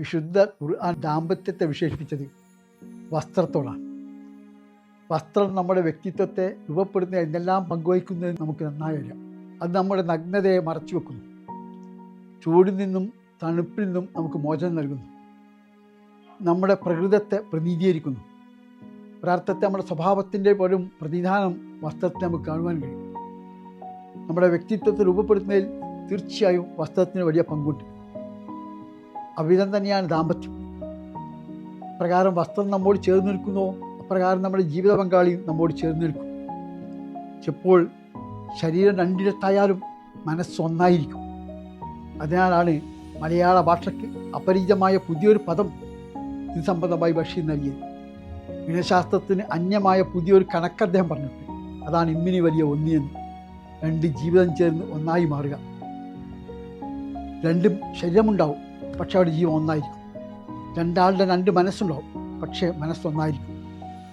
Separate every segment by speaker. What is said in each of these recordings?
Speaker 1: വിശുദ്ധ ഖുർആൻ ദാമ്പത്യത്തെ വിശേഷിപ്പിച്ചത് വസ്ത്രത്തോടാണ്. വസ്ത്രം നമ്മുടെ വ്യക്തിത്വത്തെ രൂപപ്പെടുന്ന എന്തെല്ലാം പങ്കുവഹിക്കുന്നത് നമുക്ക് നന്നായി അറിയാം. അത് നമ്മുടെ നഗ്നതയെ മറച്ചു വെക്കുന്നു. ചൂടിൽ നിന്നും തണുപ്പിൽ നിന്നും നമുക്ക് മോചനം നൽകുന്നു. നമ്മുടെ പ്രകൃതത്തെ പ്രതിനിധീകരിക്കുന്നു പ്രാർത്ഥത്തെ നമ്മുടെ സ്വഭാവത്തിന്റെ പോലും പ്രതിധാനം വസ്ത്രത്തെ നമുക്ക് കാണുവാൻ കഴിയും. നമ്മുടെ വ്യക്തിത്വത്തെ രൂപപ്പെടുത്തുന്നതിൽ തീർച്ചയായും വസ്ത്രത്തിന് വലിയ പങ്കുണ്ട്. അവിധം തന്നെയാണ് ദാമ്പത്യം. പ്രകാരം വസ്ത്രം നമ്മോട് ചേർന്ന് നിൽക്കുന്നോ. അപ്രകാരം നമ്മുടെ ജീവിത പങ്കാളി നമ്മോട് ചേർന്ന് നിൽക്കും. ചിലപ്പോൾ ശരീരം രണ്ടിടത്തായാലും മനസ്സൊന്നായിരിക്കും അതിനാലാണ് മലയാള ഭാഷയ്ക്ക് അപരിചിതമായ പുതിയൊരു പദം ഇത് സംബന്ധമായി ബഷീർ നൽകിയത്. ഗണശാസ്ത്രത്തിന് അന്യമായ പുതിയൊരു കണക്ക് അദ്ദേഹം പറഞ്ഞിട്ട് അതാണ് ഇമ്മിനി വലിയ ഒന്നിയെന്ന് രണ്ട് ജീവിതം ചേർന്ന് ഒന്നായി മാറുക. രണ്ടും ശരീരമുണ്ടാവും. പക്ഷെ അവിടെ ജീവൻ ഒന്നായിരിക്കും. രണ്ടാളുടെ രണ്ട് മനസ്സുണ്ടാവും പക്ഷേ മനസ്സൊന്നായിരിക്കും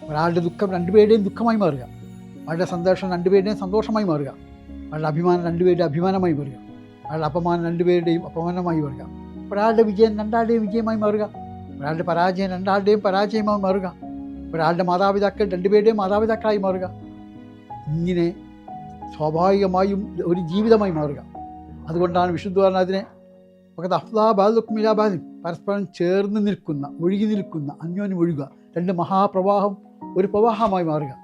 Speaker 1: ഒരാളുടെ ദുഃഖം രണ്ടുപേരുടെയും ദുഃഖമായി മാറുക. അവരുടെ സന്തോഷം രണ്ടുപേരുടെയും സന്തോഷമായി മാറുക. അവരുടെ അഭിമാനം രണ്ടുപേരുടെ അഭിമാനമായി മാറുക. അവരുടെ അപമാനം രണ്ടുപേരുടെയും അപമാനമായി മാറുക. ഒരാളുടെ വിജയം രണ്ടാളുടെയും വിജയമായി മാറുക. ഒരാളുടെ പരാജയം രണ്ടാളുടെയും പരാജയമായി മാറുക. ഒരാളുടെ മാതാപിതാക്കൾ രണ്ടുപേരുടെയും മാതാപിതാക്കളായി മാറുക. ഇങ്ങനെ സ്വാഭാവികമായും ഒരു ജീവിതമായി മാറുക. അതുകൊണ്ടാണ് വിശുദ്ധ അതിനെ ഒക്കെ അഫ്ലാബാദുമിലാബാദും പരസ്പരം ചേർന്ന് നിൽക്കുന്ന ഒഴുകി നിൽക്കുന്ന അന്യോന്യം ഒഴുകുക രണ്ട് മഹാപ്രവാഹം ഒരു പ്രവാഹമായി മാറുക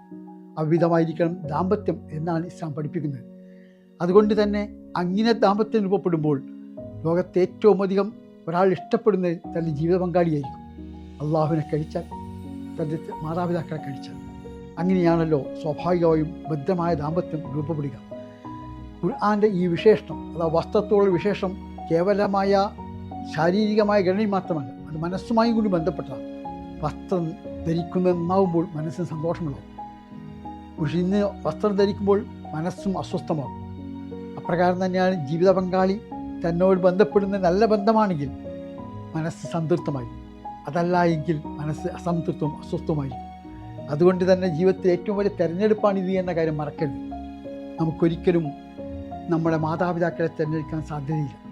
Speaker 1: അവിധമായിരിക്കണം ദാമ്പത്യം എന്നാണ് ഇസ്ലാം പഠിപ്പിക്കുന്നത് അതുകൊണ്ട് തന്നെ അങ്ങനെ ദാമ്പത്യം രൂപപ്പെടുമ്പോൾ ലോകത്തെ ഏറ്റവും അധികം ഒരാൾ ഇഷ്ടപ്പെടുന്നത് തന്റെ ജീവിത പങ്കാളിയായിരിക്കും അള്ളാഹുവിനെ കഴിച്ചാൽ തന്റെ മാതാപിതാക്കളെ കഴിച്ചാൽ അങ്ങനെയാണല്ലോ സ്വാഭാവികമായും ബദ്ധമായ ദാമ്പത്യം രൂപപ്പെടുക ഖുർആാന്റെ ഈ വിശേഷണം അഥവാ വസ്ത്രത്തോടുള്ള വിശേഷം കേവലമായ ശാരീരികമായ ഘടനയിൽ മാത്രമല്ല അത് മനസ്സുമായും കൂടി ബന്ധപ്പെട്ടതാണ് വസ്ത്രം ധരിക്കുന്നതെന്നാവുമ്പോൾ മനസ്സിന് സന്തോഷമുണ്ടാവും. പക്ഷെ ഇന്ന് വസ്ത്രം ധരിക്കുമ്പോൾ മനസ്സും അസ്വസ്ഥമാകും. അപ്രകാരം തന്നെയാണ് ജീവിത പങ്കാളി തന്നോട് ബന്ധപ്പെടുന്ന നല്ല ബന്ധമാണെങ്കിൽ മനസ്സ് സംതൃപ്തമായി അതല്ല എങ്കിൽ മനസ്സ് അസംതൃപ്തവും അസ്വസ്ഥവുമായി അതുകൊണ്ട് തന്നെ ജീവിതത്തിൽ ഏറ്റവും വലിയ തിരഞ്ഞെടുപ്പാണിത് എന്ന കാര്യം മറക്കരുത്. നമുക്കൊരിക്കലും നമ്മുടെ മാതാപിതാക്കളെ തിരഞ്ഞെടുക്കാൻ സാധ്യതയില്ല.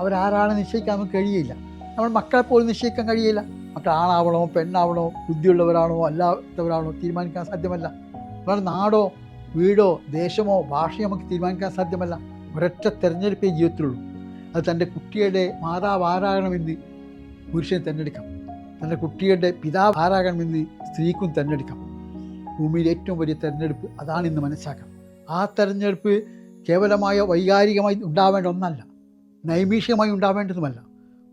Speaker 1: അവരാരാണ് നിശ്ചയിക്കാൻ നമുക്ക് കഴിയില്ല. നമ്മൾ മക്കളെ പോലും നിശ്ചയിക്കാൻ കഴിയില്ല. മക്കൾ ആണാവണോ പെണ്ണാവണോ ബുദ്ധിയുള്ളവരാണോ അല്ലാത്തവരാണോ തീരുമാനിക്കാൻ സാധ്യമല്ല. നമ്മുടെ നാടോ വീടോ ദേശമോ ഭാഷയോ നമുക്ക് തീരുമാനിക്കാൻ സാധ്യമല്ല. ഒരൊറ്റ തിരഞ്ഞെടുപ്പേ ജീവിതത്തിലുള്ളൂ. അത് തന്റെ കുട്ടിയുടെ മാതാവ് ആരാകണമെന്ന് പുരുഷന് തിരഞ്ഞെടുക്കാം. തന്റെ കുട്ടിയുടെ പിതാവ് ആരാകണമെന്ന് സ്ത്രീക്കും തിരഞ്ഞെടുക്കാം. ഭൂമിയിലെ ഏറ്റവും വലിയ തിരഞ്ഞെടുപ്പ് അതാണ് ഇന്ന് മനസ്സിലാക്കണം ആ തിരഞ്ഞെടുപ്പ് കേവലമായ വൈകാരികമായി ഉണ്ടാവേണ്ട ഒന്നല്ല. നൈമിഷികമായി ഉണ്ടാവേണ്ടതുമല്ല.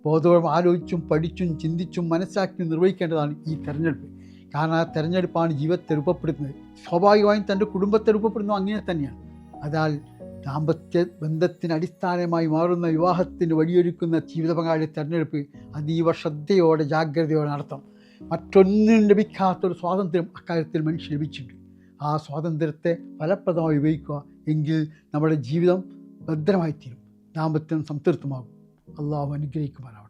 Speaker 1: ബോധപൂർവം ആലോചിച്ചും പഠിച്ചും ചിന്തിച്ചും മനസ്സിലാക്കി നിർവഹിക്കേണ്ടതാണ് ഈ തെരഞ്ഞെടുപ്പ്. കാരണം ആ തെരഞ്ഞെടുപ്പാണ് ജീവിതത്തെ രൂപപ്പെടുത്തുന്നത്. സ്വാഭാവികമായും തന്റെ കുടുംബത്തെ രൂപപ്പെടുന്നത് അങ്ങനെ തന്നെയാണ്. അതാൽ ദാമ്പത്യ ബന്ധത്തിന് അടിസ്ഥാനമായി മാറുന്ന വിവാഹത്തിന് വഴിയൊരുക്കുന്ന ജീവിത പങ്കാളി തെരഞ്ഞെടുപ്പ് അതീവ ശ്രദ്ധയോടെ ജാഗ്രതയോടെ നടത്തണം. മറ്റൊന്നും ലഭിക്കാത്തൊരു സ്വാതന്ത്ര്യം അക്കാര്യത്തിൽ മനുഷ്യൻ ലഭിച്ചിട്ടുണ്ട്. ആ സ്വാതന്ത്ര്യത്തെ ഫലപ്രദമായി ഉപയോഗിക്കുക എങ്കിൽ നമ്മുടെ ജീവിതം ഭദ്രമായിത്തീരും. ദാമ്പത്യം സംതൃപ്തമാകും. അള്ളാഹു അനുഗ്രഹിക്കുമാറാവട്ടെ.